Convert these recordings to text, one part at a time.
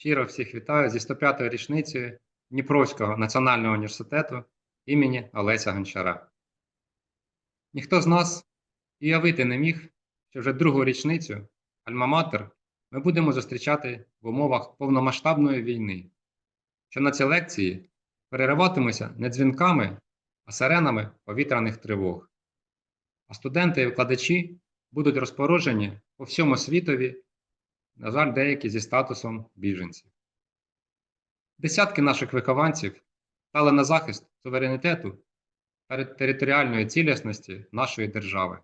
щиро всіх вітаю зі 105-ї річницею Дніпровського національного університету імені Олеся Гончара. Ніхто з нас і уявити не міг, що вже другу річницю Альма-Матер ми будемо зустрічати в умовах повномасштабної війни, що на ці лекції перериватимуться не дзвінками, а сиренами повітряних тривог. А студенти і викладачі будуть розпорожені по всьому світові, на жаль, деякі зі статусом біженців. Десятки наших вихованців стали на захист суверенітету та територіальної цілісності нашої держави.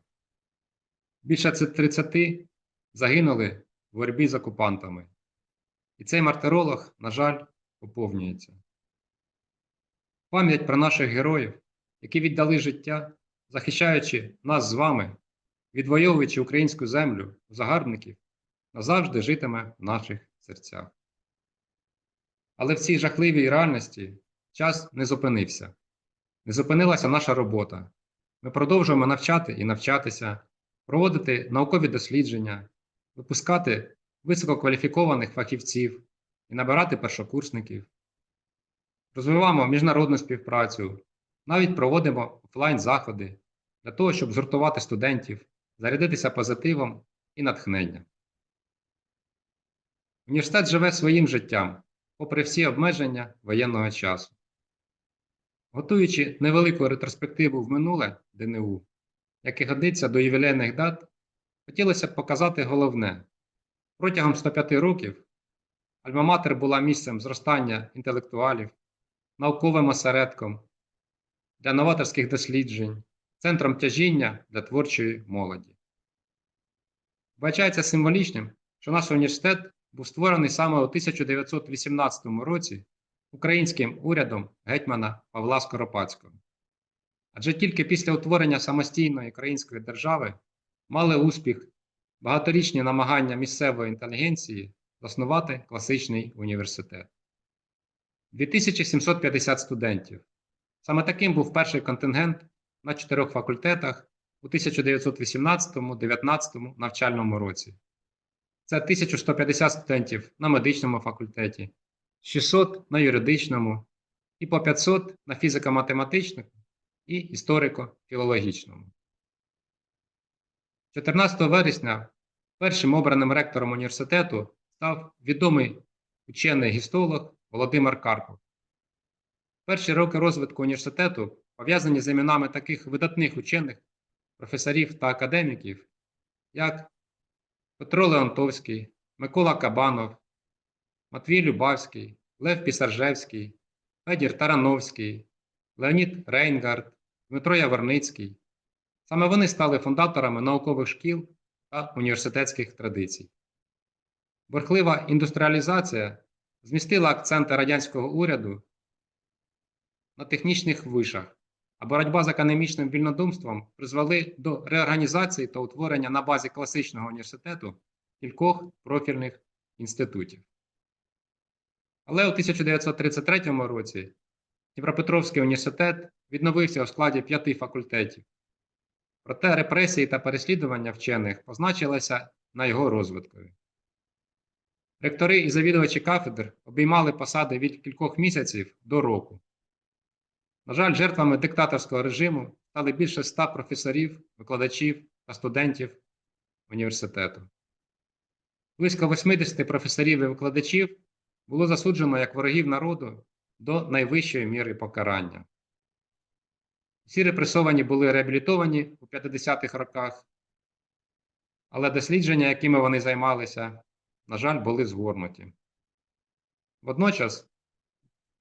Більше 30 загинули в боротьбі з окупантами. І цей мартиролог, на жаль, поповнюється. Пам'ять про наших героїв, які віддали життя, захищаючи нас з вами, відвоюючи українську землю у загарбників, назавжди житиме в наших серцях. Але в цій жахливій реальності час не зупинився. Не зупинилася наша робота. Ми продовжуємо навчати і навчатися, проводити наукові дослідження, випускати висококваліфікованих фахівців і набирати першокурсників. Розвиваємо міжнародну співпрацю, навіть проводимо офлайн-заходи для того, щоб згуртувати студентів, зарядитися позитивом і натхненням. Університет живе своїм життям, попри всі обмеження воєнного часу. Готуючи невелику ретроспективу в минуле ДНУ, як і годиться до ювілейних дат, хотілося б показати головне: протягом 105 років Альма-Матер була місцем зростання інтелектуалів, науковим осередком для новаторських досліджень, центром тяжіння для творчої молоді. Вбачається символічним, що наш університет був створений саме у 1918 році українським урядом гетьмана Павла Скоропадського. Адже тільки після утворення самостійної української держави мали успіх багаторічні намагання місцевої інтелігенції заснувати класичний університет. 2750 студентів. Саме таким був перший контингент на чотирьох факультетах у 1918-19 навчальному році. Це 1150 студентів на медичному факультеті, 600 на юридичному і по 500 на фізико-математичному і історико-філологічному. 14 вересня першим обраним ректором університету став відомий учений гістолог Володимир Карпов. Перші роки розвитку університету пов'язані з іменами таких видатних учених, професорів та академіків, як Петро Леонтовський, Микола Кабанов, Матвій Любавський, Лев Пісаржевський, Федір Тарановський, Леонід Рейнгард, Дмитро Яворницький. Саме вони стали фундаторами наукових шкіл та університетських традицій. Борхлива індустріалізація змістила акценти радянського уряду на технічних вишах, а боротьба з академічним вільнодумством призвели до реорганізації та утворення на базі класичного університету кількох профільних інститутів. Але у 1933 році Дніпропетровський університет відновився у складі п'яти факультетів. Проте репресії та переслідування вчених позначилися на його розвиткові. Ректори і завідувачі кафедр обіймали посади від кількох місяців до року. На жаль, жертвами диктаторського режиму стали більше ста професорів, викладачів та студентів університету. Близько 80 професорів і викладачів було засуджено як ворогів народу до найвищої міри покарання. Всі репресовані були реабілітовані у 50-х роках, але дослідження, якими вони займалися, на жаль, були згорнуті. Водночас,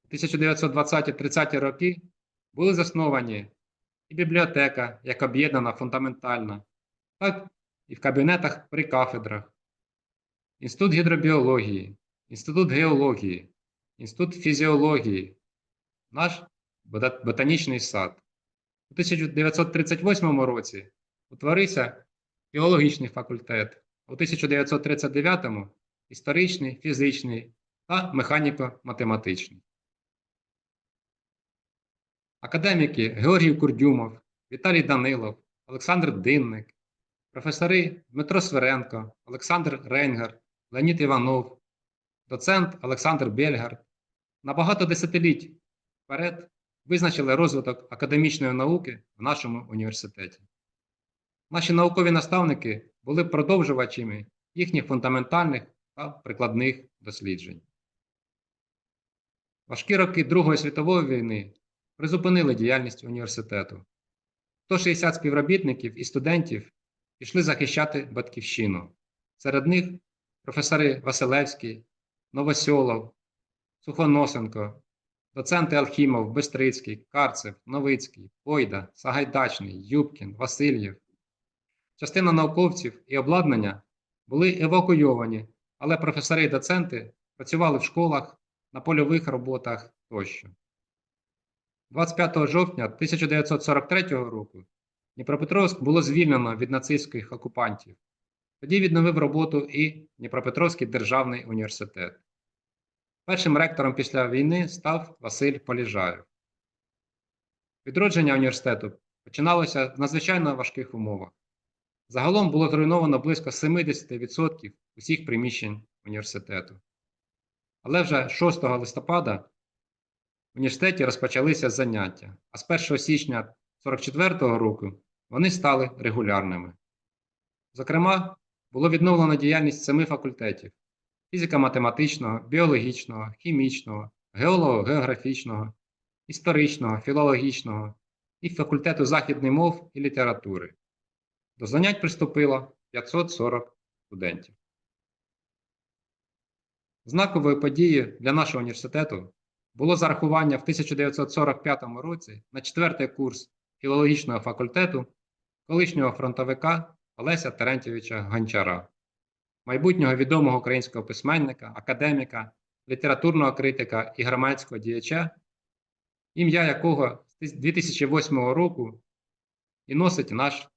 у 1920-30 роки були засновані і бібліотека, як об'єднана фундаментальна, так і в кабінетах при кафедрах, Інститут гідробіології, Інститут геології, Інститут фізіології, наш ботанічний сад. У 1938 році утворився філологічний факультет, у 1939 історичний, фізичний та механіко-математичний. Академіки Георгій Курдюмов, Віталій Данилов, Олександр Динник, професори Дмитро Сверенко, Олександр Рейнгар, Леонід Іванов, доцент Олександр Бельгард на багато десятиліть вперед визначили розвиток академічної науки в нашому університеті. Наші наукові наставники були продовжувачами їхніх фундаментальних та прикладних досліджень. Важкі роки Другої світової війни призупинили діяльність університету. 160 співробітників і студентів пішли захищати батьківщину. Серед них професори Василевський, Новосьолов, Сухоносенко, доценти Алхімов, Бестрицький, Карцев, Новицький, Пойда, Сагайдачний, Юбкін, Васильєв. Частина науковців і обладнання були евакуйовані, але професори і доценти працювали в школах, на польових роботах тощо. 25 жовтня 1943 року Дніпропетровськ було звільнено від нацистських окупантів. Тоді відновив роботу і Дніпропетровський державний університет. Першим ректором після війни став Василь Поліжаєв. Відродження університету починалося в надзвичайно важких умовах. Загалом було зруйновано близько 70% усіх приміщень університету. Але вже 6 листопада університеті розпочалися заняття, а з 1 січня 1944 року вони стали регулярними. Зокрема, було відновлено діяльність семи факультетів: фізико-математичного, біологічного, хімічного, геолого-географічного, історичного, філологічного і факультету західних мов і літератури. До занять приступило 540 студентів. Знаковою подією для нашого університету було зарахування в 1945 році на четвертий курс філологічного факультету колишнього фронтовика Олеся Терентьєвича Гончара, майбутнього відомого українського письменника, академіка, літературного критика і громадського діяча, ім'я якого з 2008 року і носить наш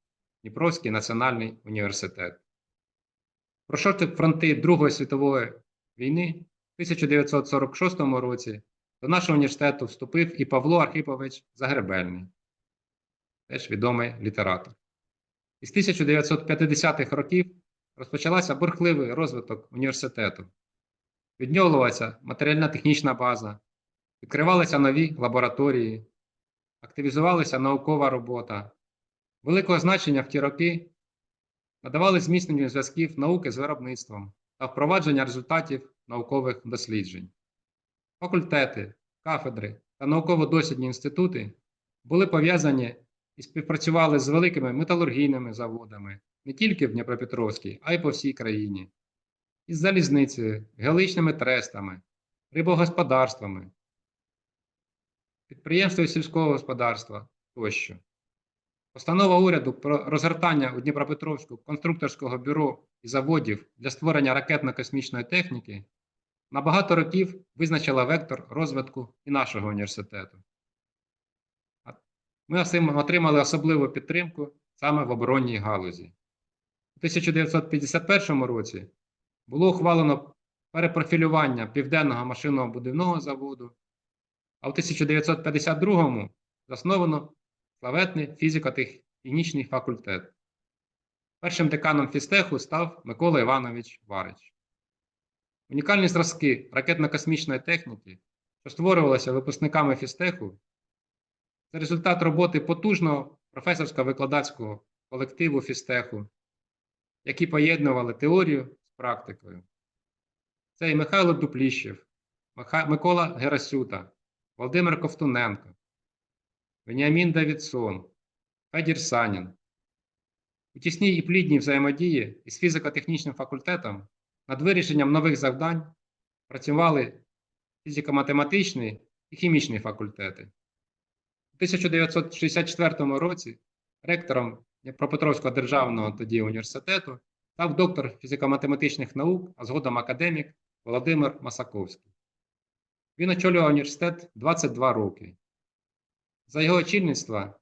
Дніпровський національний університет. Пройшовши фронти Другої світової війни, в 1946 році до нашого університету вступив і Павло Архипович Загребельний, теж відомий літератор. Із 1950-х років розпочалася бурхливий розвиток університету. Відновлювалася матеріально-технічна база, відкривалися нові лабораторії, активізувалася наукова робота. Великого значення в ті роки надавали зміцненню зв'язків науки з виробництвом та впровадження результатів наукових досліджень. Факультети, кафедри та науково-дослідні інститути були пов'язані і співпрацювали з великими металургійними заводами не тільки в Дніпропетровській, а й по всій країні, із залізницею, геологічними трестами, рибогосподарствами, підприємствами сільського господарства тощо. Постанова уряду про розгортання у Дніпропетровську конструкторського бюро і заводів для створення ракетно-космічної техніки на багато років визначила вектор розвитку і нашого університету. Ми отримали особливу підтримку саме в оборонній галузі. У 1951 році було ухвалено перепрофілювання Південного машинного будівного заводу, а в 1952 засновано славетний фізико-технічний факультет. Першим деканом фістеху став Микола Іванович Варич. Унікальні зразки ракетно-космічної техніки, що створювалися випускниками фістеху, це результат роботи потужного професорсько-викладацького колективу фістеху, які поєднували теорію з практикою. Це і Михайло Дупліщев, Микола Герасюта, Володимир Ковтуненко, Веніамін Давідсон, Федір Санін. У тісній і плідній взаємодії із фізико-технічним факультетом над вирішенням нових завдань працювали фізико-математичний і хімічний факультети. У 1964 році ректором Дніпропетровського державного тоді університету став доктор фізико-математичних наук, а згодом академік Володимир Масаковський. Він очолював університет 22 роки. За його очільництва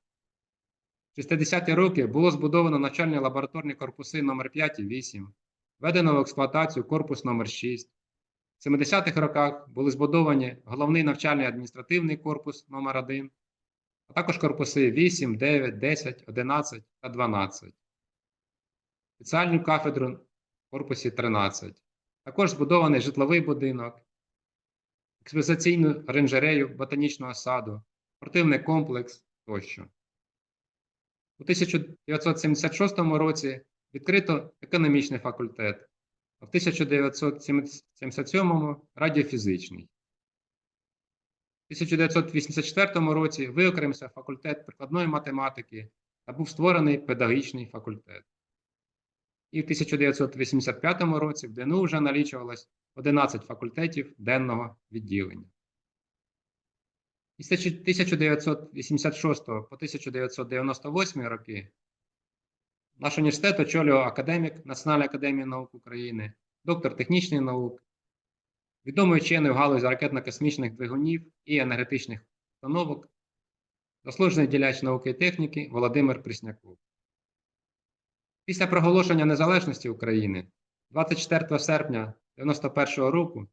в 60-ті роки було збудовано навчальні лабораторні корпуси номер 5 і 8, введено в експлуатацію корпус номер 6 В 70-х роках були збудовані головний навчальний адміністративний корпус номер 1 а також корпуси 8, 9, 10, 11 та 12, спеціальну кафедру в корпусі 13, Також збудований житловий будинок, експозиційну оранжерею ботанічного саду, спортивний комплекс тощо. У 1976 році відкрито економічний факультет, а в 1977 радіофізичний. У 1984 році виокремився факультет прикладної математики та був створений педагогічний факультет. І в 1985 році в ДНУ вже налічувалось 11 факультетів денного відділення. Із 1986 по 1998 роки наш університет очолював академік Національної академії наук України, доктор технічних наук, відомий вчений в галузі ракетно-космічних двигунів і енергетичних установок, заслужений діляч науки і техніки Володимир Присняков. Після проголошення незалежності України 24 серпня 1991 року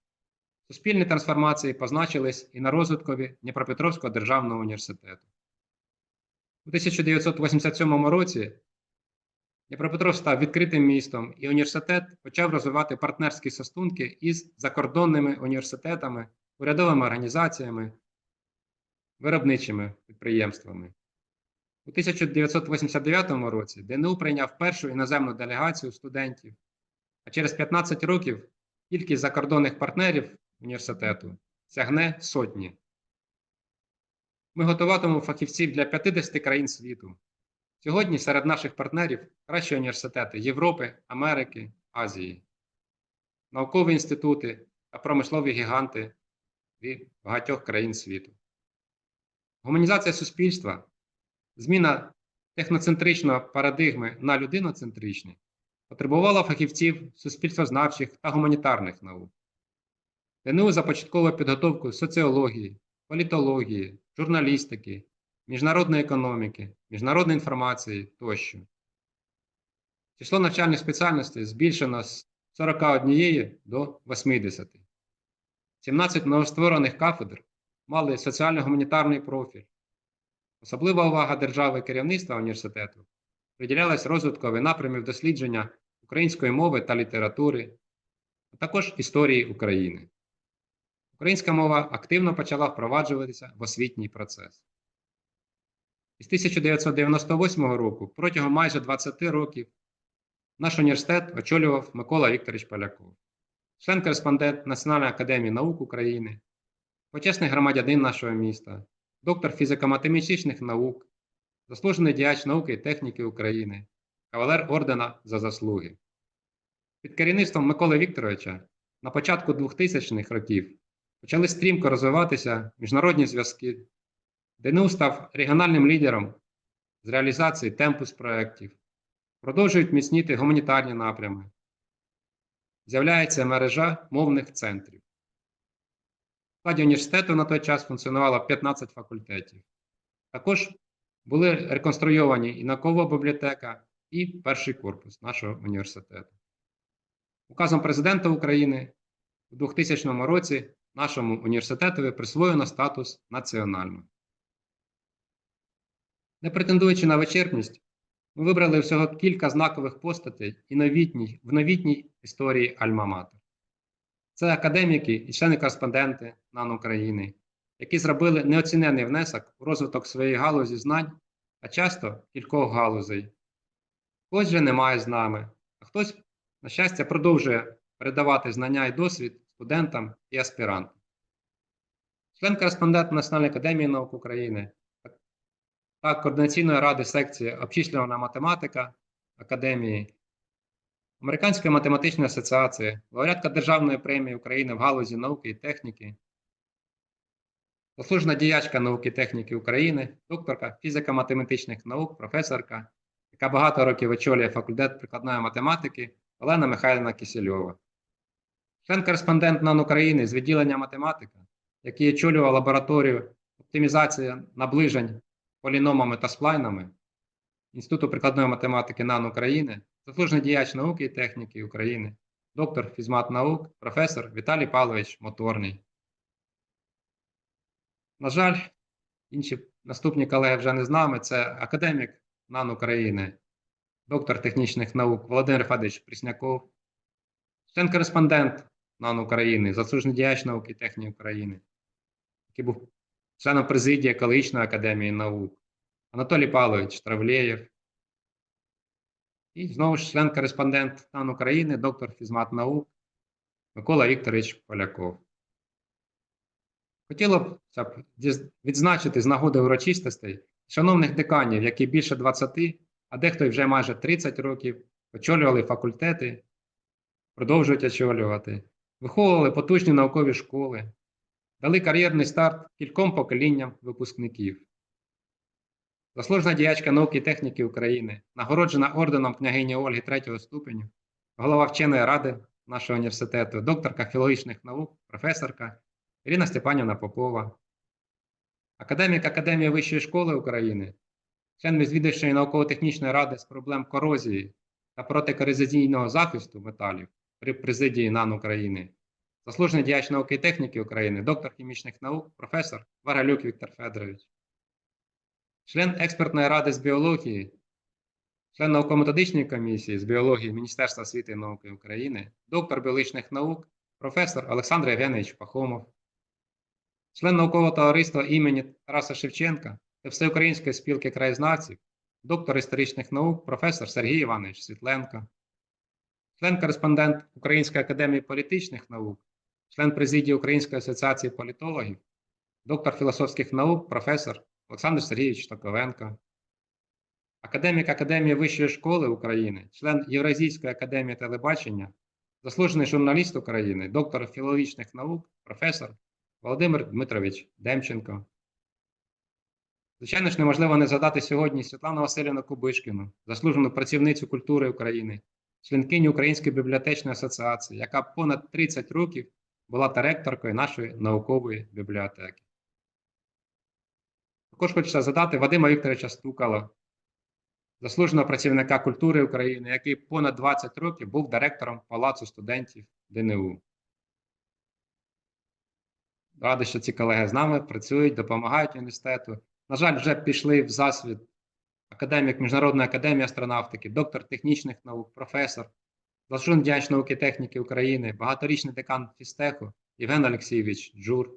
суспільні трансформації позначились і на розвиткові Дніпропетровського державного університету. У 1987 році Дніпропетров став відкритим містом, і університет почав розвивати партнерські стосунки із закордонними університетами, урядовими організаціями, виробничими підприємствами. У 1989 році ДНУ прийняв першу іноземну делегацію студентів, а через 15 років кількість закордонних партнерів університету сягне сотні. Ми готуватимемо фахівців для 50 країн світу. Сьогодні серед наших партнерів кращі університети Європи, Америки, Азії, наукові інститути та промислові гіганти від багатьох країн світу. Гуманізація суспільства, зміна техноцентричної парадигми на людиноцентричні потребувала фахівців суспільствознавчих та гуманітарних наук. ДНУ започатковує підготовку соціології, політології, журналістики, міжнародної економіки, міжнародної інформації тощо. Число навчальних спеціальностей збільшено з 41 до 80. 17 новостворених кафедр мали соціально-гуманітарний профіль. Особлива увага держави і керівництва університету приділялась розвиткові напрямів дослідження української мови та літератури, а також історії України. Українська мова активно почала впроваджуватися в освітній процес. Із 1998 року протягом майже 20 років наш університет очолював Микола Вікторович Поляков, член-кореспондент Національної академії наук України, почесний громадянин нашого міста, доктор фізико-математичних наук, заслужений діяч науки і техніки України, кавалер ордена за заслуги. Під керівництвом Миколи Вікторовича на початку 2000-х років почали стрімко розвиватися міжнародні зв'язки. ДНУ став регіональним лідером з реалізації темпус проєктів, продовжують міцніти гуманітарні напрями. З'являється мережа мовних центрів. В складі університету на той час функціонувало 15 факультетів. Також були реконструйовані і наукова бібліотека, і перший корпус нашого університету. Указом президента України у 2000 році нашому університетові присвоєно статус національного. Не претендуючи на вичерпність, ми вибрали всього кілька знакових постатей і новітній, в новітній історії Альма-Матер. Це академіки і члени-кореспонденти НАН України, які зробили неоцінений внесок у розвиток своєї галузі знань, а часто кількох галузей. Хтось же немає з нами, а хтось, на щастя, продовжує передавати знання і досвід студентам і аспірантам. Член-кореспондент Національної академії наук України та Координаційної ради секції обчислювана математика Академії, Американської математичної асоціації, лауреатка Державної премії України в галузі науки і техніки, заслужена діячка науки і техніки України, докторка фізико-математичних наук, професорка, яка багато років очолює факультет прикладної математики Олена Михайлівна Кисельова. Член-кореспондент НАН України з відділення математика, який очолював лабораторію оптимізації наближень поліномами та сплайнами Інституту прикладної математики НАН України, заслужений діяч науки і техніки України, доктор фізмат наук, професор Віталій Павлович Моторний. На жаль, інші наступні колеги вже не з нами. Це академік НАН України, доктор технічних наук Володимир Федорович Прісняков, член-кореспондент НАН України, заслужений діяч науки і техніки України, який був членом президії екологічної академії наук, Анатолій Павлович Травлєєв. І знову ж член-кореспондент НАН України, доктор фізмат наук Микола Вікторович Поляков. Хотіло б відзначити з нагоди урочистостей шановних деканів, які більше 20, а дехто й вже майже 30 років очолювали факультети, продовжують очолювати, виховували потужні наукові школи, дали кар'єрний старт кільком поколінням випускників. Заслужена діячка науки і техніки України, нагороджена орденом княгині Ольги третього ступеню, голова вченої ради нашого університету, докторка філологічних наук, професорка Ірина Степанівна Попова, академік Академії Вищої школи України, член Міжвідомчої науково-технічної ради з проблем корозії та протикорозійного захисту металів при президії НАН України, заслужений діяч науки і техніки України, доктор хімічних наук, професор Варгалюк Віктор Федорович, член експертної ради з біології, член науково-методичної комісії з біології Міністерства освіти і науки України, доктор біологічних наук, професор Олександр Євгенович Пахомов, член наукового товариства імені Тараса Шевченка та Всеукраїнської спілки краєзнавців, доктор історичних наук, професор Сергій Іванович Світленко, член-кореспондент Української академії політичних наук, член президії Української асоціації політологів, доктор філософських наук, професор Олександр Сергійович Токовенко, академік Академії Вищої школи України, член Євразійської академії телебачення, заслужений журналіст України, доктор філологічних наук, професор Володимир Дмитрович Демченко. Звичайно ж, неможливо не згадати сьогодні Світлану Васильівну Кубишкіну, заслужену працівницю культури України, членкиню Української бібліотечної асоціації, яка понад 30 років була директоркою нашої наукової бібліотеки. Також хочеться згадати Вадима Вікторовича Стукала, заслуженого працівника культури України, який понад 20 років був директором Палацу студентів ДНУ. Радий, що ці колеги з нами працюють, допомагають університету. На жаль, вже пішли в засвіт академік Міжнародної академії астронавтики, доктор технічних наук, професор, заслужений діяч науки техніки України, багаторічний декан фізтеху Євген Олексійович Джур,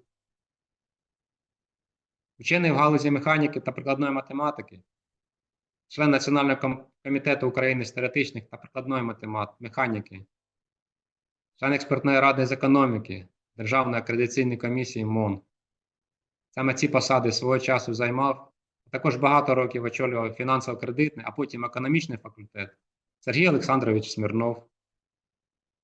учений в галузі механіки та прикладної математики, член Національного комітету України з теоретичних та прикладної механіки, член експертної ради з економіки Державної акредитаційної комісії МОН. Саме ці посади свого часу займав, а також багато років очолював фінансово-кредитний, а потім економічний факультет Сергій Олександрович Смірнов.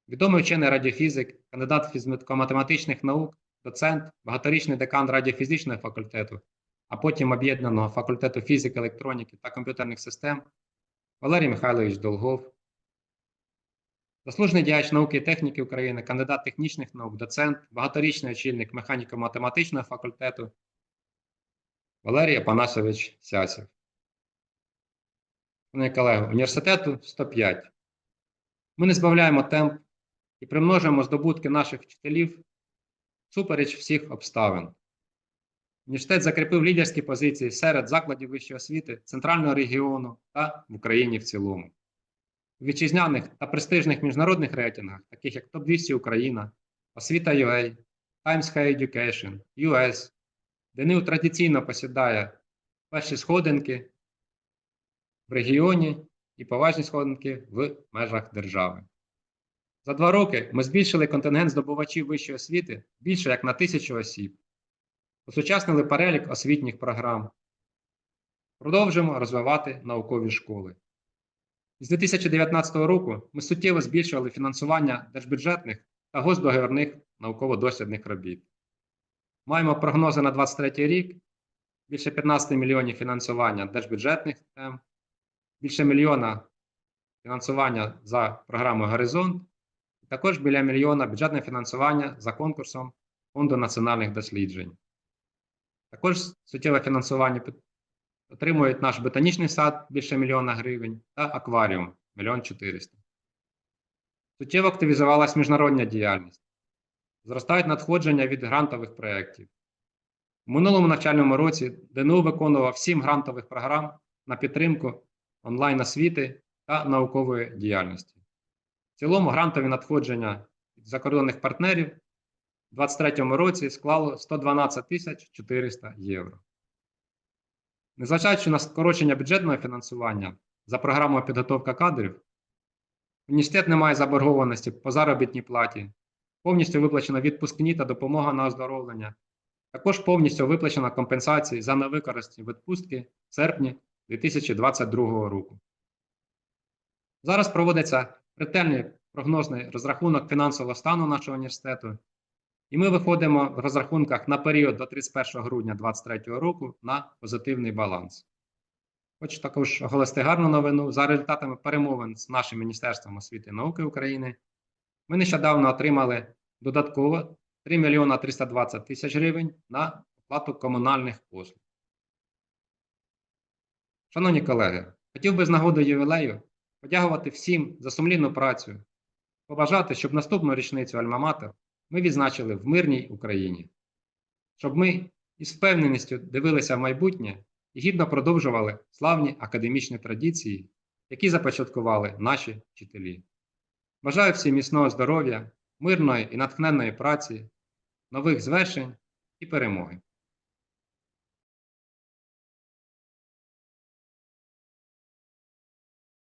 Відомий вчений радіофізик, кандидат фізико-математичних наук, доцент, багаторічний декан радіофізичного факультету, а потім об'єднаного факультету фізики, електроніки та комп'ютерних систем Валерій Михайлович Долгов. Заслужений діяч науки і техніки України, кандидат технічних наук, доцент, багаторічний очільник механіко-математичного факультету Валерій Апанасович Сясів. Шановні колеги, університету 105. Ми не збавляємо темп і примножуємо здобутки наших вчителів супереч всіх обставин. Університет закріпив лідерські позиції серед закладів вищої освіти Центрального регіону та в Україні в цілому. У вітчизняних та престижних міжнародних рейтингах, таких як Топ-200 Україна, Освіта.UA, Times Higher Education, US, ДНУ традиційно посідає перші сходинки в регіоні і поважні сходинки в межах держави. За два роки ми збільшили контингент здобувачів вищої освіти більше як на тисячу осіб, осучаснили перелік освітніх програм, продовжуємо розвивати наукові школи. З 2019 року ми суттєво збільшували фінансування держбюджетних та госдоговірних науково-дослідних робіт. Маємо прогнози на 2023 рік: більше 15 мільйонів фінансування держбюджетних тем, більше мільйона фінансування за програмою Горизонт, також біля мільйона бюджетне фінансування за конкурсом Фонду національних досліджень. Також суттєве фінансування отримують наш ботанічний сад більше мільйона гривень та акваріум мільйон 400. Суттєво активізувалась міжнародна діяльність. Зростають надходження від грантових проєктів. У минулому навчальному році ДНУ виконував 7 грантових програм на підтримку онлайн освіти та наукової діяльності. В цілому грантові надходження від закордонних партнерів у 2023 році склало 112 тисяч 400 євро. Незважаючи на скорочення бюджетного фінансування за програмою підготовка кадрів, університет не має заборгованості по заробітній платі, повністю виплачено відпускні та допомога на оздоровлення. Також повністю виплачено компенсації за невикористані відпустки в серпні 2022 року. Зараз проводиться ретельний прогнозний розрахунок фінансового стану нашого університету, і ми виходимо в розрахунках на період до 31 грудня 2023 року на позитивний баланс. Хочу також оголосити гарну новину. За результатами перемовин з нашим Міністерством освіти і науки України ми нещодавно отримали додатково 3 мільйона 320 тисяч гривень на оплату комунальних послуг. Шановні колеги, хотів би з нагоди ювілею подякувати всім за сумлінну працю, побажати, щоб наступну річницю Альма-Матер ми відзначили в мирній Україні, щоб ми із впевненістю дивилися в майбутнє і гідно продовжували славні академічні традиції, які започаткували наші вчителі. Бажаю всім міцного здоров'я, мирної і натхненної праці, нових звершень і перемоги.